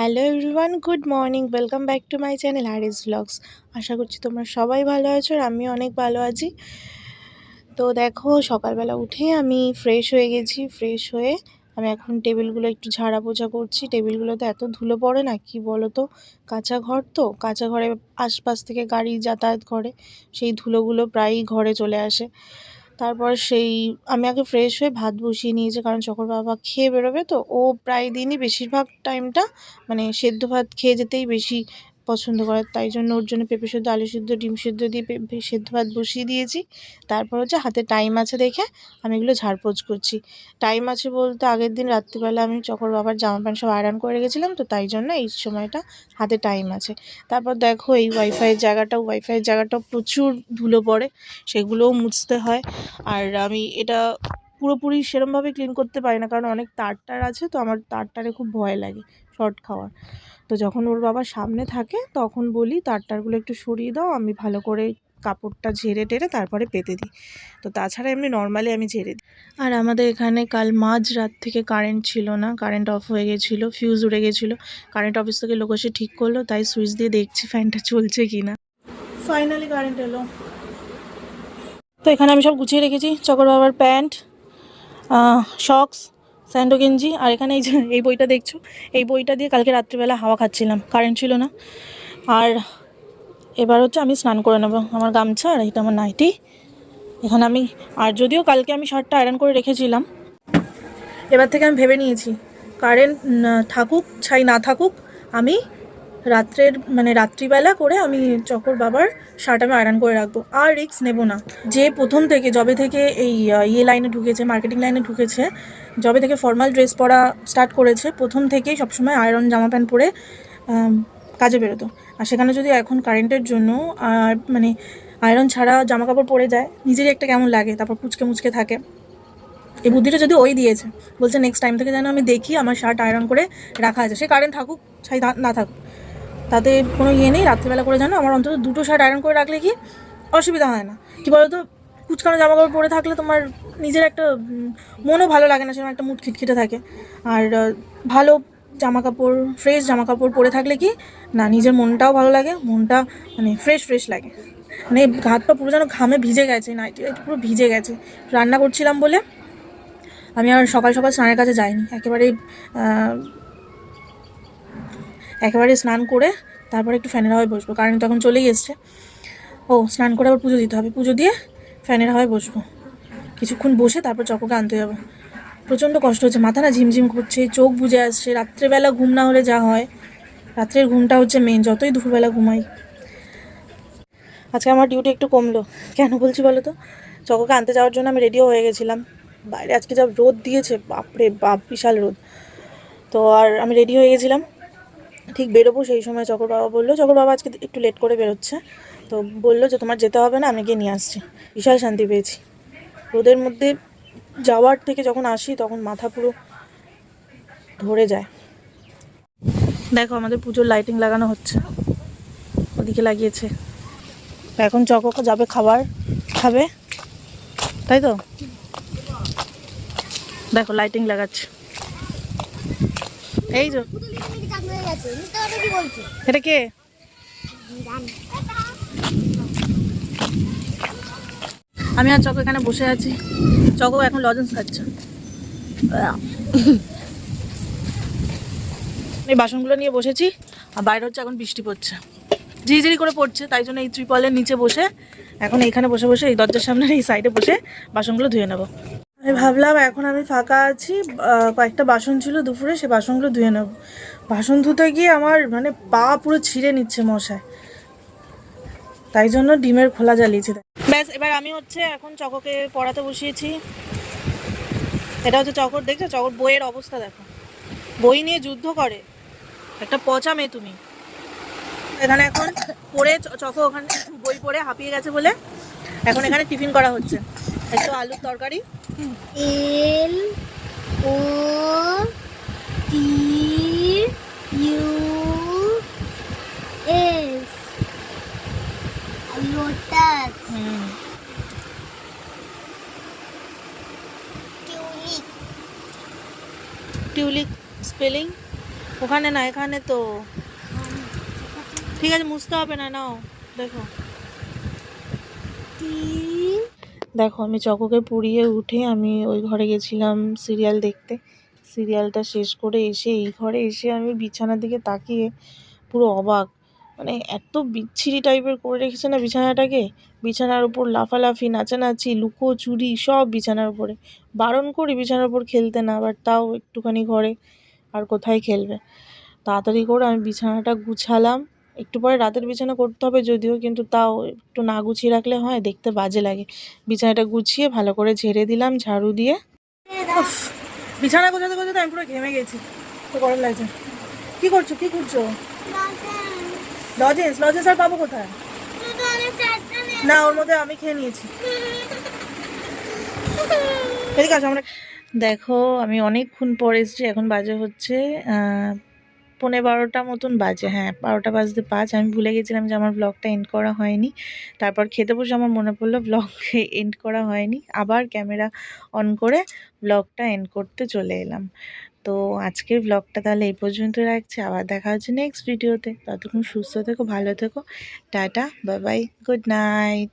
Hello everyone, good morning, welcome back to my channel Haris blogs. আশা করছি তোমরা সবাই ভালো আছো আর আমিও অনেক ভালো আছি। তো দেখো, সকালবেলা উঠে আমি ফ্রেশ হয়ে গেছি ফ্রেশ হয়ে আমি এখন টেবিলগুলো একটু ঝাড়া পোছা করছি। টেবিলগুলোতে এত ধুলো পড়ে না, কি বলো তো কাঁচা ঘর তো, কাঁচা ঘরে আশপাশ থেকে গাড়ি যাতায়াত করে, সেই ধুলোগুলো প্রায়ই ঘরে চলে আসে। তারপর সেই, আমি আগে ফ্রেশ হয়ে ভাত বসিয়ে নিয়েছি, কারণ চকর বাবা খেয়ে বেরোবে তো, ও প্রায় দিনই বেশিরভাগ টাইমটা মানে সেদ্ধ ভাত খেয়ে যেতেই বেশি পছন্দ করে। তাই জন্য ওর জন্য পেঁপে সেদ্ধ, আলু সেদ্ধ, ডিম সেদ্ধ দিয়ে সেদ্ধ ভাত বসিয়ে দিয়েছি। তারপর হচ্ছে হাতে টাইম আছে দেখে আমি এগুলো ঝাড়পোছ করছি। টাইম আছে বলতে আগের দিন রাত্রিবেলা আমি চকর বাবার জামা প্যান্ট সব আয়রন করে রেখেছিলাম তো তাই জন্য এই সময়টা হাতে টাইম আছে। তারপর দেখো এই ওয়াইফাইয়ের জায়গাটা ওয়াইফাইয়ের জায়গাটা প্রচুর ধুলো পড়ে, সেগুলোও মুছতে হয়। আর আমি এটা পুরোপুরি সেরমভাবে ক্লিন করতে পারি না। কারণ অনেক তার টার আছে, তো আমার তার টারে খুব ভয় লাগে শর্ট খাওয়ার। তো যখন ওর বাবা সামনে থাকে, তখন বলি তার টারগুলো একটু সরিয়ে দাও, আমি ভালো করে কাপড়টা ঝেড়ে টেরে তারপরে পেতে দিই। তো তাছাড়া এমনি নর্মালি আমি ঝেড়ে দিই। আর আমাদের এখানে কাল মাঝ রাত থেকে কারেন্ট ছিল না কারেন্ট অফ হয়ে গেছিল ফিউজ উড়ে গেছিল। কারেন্ট অফিস থেকে লোক এসে ঠিক করল, তাই সুইচ দিয়ে দেখছি ফ্যানটা চলছে কি না ফাইনালি কারেন্ট এলো। তো এখানে আমি সব গুছিয়ে রেখেছি, চকর বাবার প্যান্ট শক্স, স্যান্ডো গেঞ্জি, আর এখানে এই যে, এই বইটা দেখছ? এই বইটা দিয়ে কালকে রাত্রিবেলা হাওয়া খাচ্ছিলাম, কারেন্ট ছিল না। আর এবার হচ্ছে আমি স্নান করে নেব, আমার গামছা আর এটা আমার নাইটি। এখানে আমি, আর যদিও কালকে আমি শার্টটা আয়রন করে রেখেছিলাম, এবার থেকে আমি ভেবে নিয়েছি, কারেন্ট থাকুক, ছাই না থাকুক, আমি রাত্রের মানে রাত্রিবেলা করে আমি চকর বাবার শার্ট আমি আয়রন করে রাখব। আর রিক্স নেব না। যে প্রথম থেকে জবে থেকে এই ইয়ে লাইনে ঢুকেছে, মার্কেটিং লাইনে ঢুকেছে জবে থেকে ফর্মাল ড্রেস পরা স্টার্ট করেছে, প্রথম থেকেই সবসময় আয়রন, জামা প্যান্ট পরে কাজে বেরোতো। আর সেখানে যদি এখন কারেন্টের জন্য, আর মানে আয়রন ছাড়া জামা কাপড় পরে যায়, নিজেরই একটা কেমন লাগে, তারপর পুচকে মুচকে থাকে। এই বুদ্ধিটা যদি ওই দিয়েছে, বলছে নেক্সট টাইম থেকে যেন আমি দেখি আমার শার্ট আয়রন করে রাখা আছে। সে কারেন্ট থাকুক না- না থাকুক। তাতে কোনো ইয়ে নেই, রাত্রিবেলা করে জানো, আমার অন্তত দুটো শার্ট আয়রন করে রাখলে কি অসুবিধা হয় না। কী বলো তো কুচকানো জামা কাপড় পরে থাকলে তোমার নিজের একটা মনও ভালো লাগে না, সেরকম একটা মুড খিটখিটে থাকে। আর ভালো জামা কাপড় ফ্রেশ জামা কাপড় পরে থাকলে কি, না, নিজের মনটাও ভালো লাগে, মনটা মানে ফ্রেশ ফ্রেশ লাগে। মানে হাত পা পুরো যেন ঘামে ভিজে গেছে নাইটি পুরো ভিজে গেছে। রান্না করছিলাম বলে, আমি আর সকাল সকাল স্নানের কাছে যাইনি। একেবারে একেবারে স্নান করে তারপরে একটু ফ্যানের হাওয়ায় বসবো। কারেন্ট তখন চলেই এসছে। ও, স্নান করে আবার পুজো দিতে হবে। পুজো দিয়ে ফ্যানের হাওয়ায় বসবো। কিছুক্ষণ বসে তারপর চকোকে আনতে যাব। প্রচণ্ড কষ্ট হচ্ছে, মাথা না ঝিমঝিম করছে, চোখ বুজে আসছে। রাত্রেবেলা ঘুম না হলে যা হয়, রাত্রের ঘুমটা হচ্ছে মেন যতই দুপুরবেলা ঘুমাই। আজকে আমার ডিউটি একটু কমলো। কেন বলছি বলো তো? চকোকে আনতে যাওয়ার জন্য আমি রেডিও হয়ে গেছিলাম। বাইরে আজকে যা রোদ দিয়েছে, বাপরে বাপ, বিশাল রোদ। তো আর আমি রেডি হয়ে গেছিলাম। ঠিক বেরোবো, সেই সময় চকর বাবা বলল, চকর বাবা আজকে একটু লেট করে বেরোচ্ছে। তো বলল যে, তোমার যেতে হবে না, আমি গিয়ে নিয়ে আসছি। বিশাল শান্তি পেয়েছি। রোদের মধ্যে যাওয়ার থেকে যখন আসি, তখন মাথা পুরো ধরে যায়। দেখো, আমাদের পুজোর লাইটিং লাগানো হচ্ছে। ওদিকে লাগিয়েছে। এখন চকো যাবে খাবার খাবে, তাই তো? দেখো লাইটিং লাগাচ্ছে। এই যে এটা কে? আমি আর চকো এখানে বসে আছি। চকো এখন লজেন্স খাচ্ছে। এই বাসনগুলো নিয়ে বসেছি আর বাইরে হচ্ছে এখন বৃষ্টি পড়ছে। ঝিরিঝিরি করে পড়ছে তাই জন্য এই ত্রিপলের নিচে বসে এখন এইখানে বসে বসে এই দরজার সামনে এই সাইডে বসে বাসনগুলো ধুয়ে নেব। আমি ভাবলাম, এখন আমি ফাঁকা আছি কয়েকটা বাসন ছিল দুপুরে, সে বাসনগুলো ধুয়ে নেব। বাসন ধুতে গিয়ে আমার মানে পা পুরো ছিঁড়ে নিচ্ছে মশায়। তাই জন্য ডিমের খোলা জ্বালিয়েছি। ব্যাস, এবার আমি হচ্ছে এখন চককে পড়াতে বসিয়েছি। এটা হচ্ছে চকর, দেখছ? চকর বইয়ের অবস্থা দেখো। বই নিয়ে যুদ্ধ করে। একটা পচা মেয়ে তুমি। এখানে এখন পড়ে চকো ওখানে বই পড়ে হাঁপিয়ে গেছে বলে এখন এখানে টিফিন করা হচ্ছে। একটু আলুর তরকারি। L O T U S lotus tulip tulip spelling ওখানে না এখানে তো। ঠিক আছে মুছতে হবে না নাও দেখো। তিন দেখো, আমি চকোকে পুড়িয়ে উঠে আমি ওই ঘরে গেছিলাম সিরিয়াল দেখতে। সিরিয়ালটা শেষ করে এসে এই ঘরে এসে আমি বিছানার দিকে তাকিয়ে পুরো অবাক। মানে এত বিচ্ছিরি টাইপের করে রেখেছে না বিছানাটাকে? বিছানার উপর লাফালাফি, নাচানাচি লুকো চুরি সব বিছানার উপরে। বারণ করি বিছানার উপর খেলতে না, বাট তাও একটুখানি ঘরে আর কোথায় খেলবে। তাড়াতাড়ি করে আমি বিছানাটা গুছালাম। একটু পরে রাতের বিছানা করতে হবে, যদিও কিন্তু তাও একটু না গুছিয়ে রাখলে হয়, দেখতে বাজে লাগে। বিছানাটা গুছিয়ে ভালো করে ঝেড়ে দিলাম, ঝাড়ু দিয়ে। বিছানা গোছাতে গোছাতে আমি পুরো ঘেমে গেছি। তো গরম লাগছে। কি করছ? কি করছ? লজেন্স লজেন্স আর পাবো কোথায়? না, ওর মধ্যে আমি খেয়ে নিয়েছি। ঠিক আছে আমরা দেখো, আমি অনেকক্ষণ পর এসেছি, এখন বাজে হচ্ছে পৌনে বারোটা মতন বাজে হ্যাঁ বারোটা বাজতে পাঁচ। আমি ভুলে গেছিলাম যে আমার ব্লগটা এন্ড করা হয়নি। তারপর খেতে বসে আমার মনে পড়ল ব্লগ এন্ড করা হয়নি। আবার ক্যামেরা অন করে ব্লগটা এন্ড করতে চলে এলাম। তো আজকের ব্লগটা তাহলে এই পর্যন্ত রাখছি। আবার দেখা হচ্ছে নেক্সট ভিডিওতে ততক্ষণ সুস্থ থেকো, ভালো থেকো। Tata bye bye good night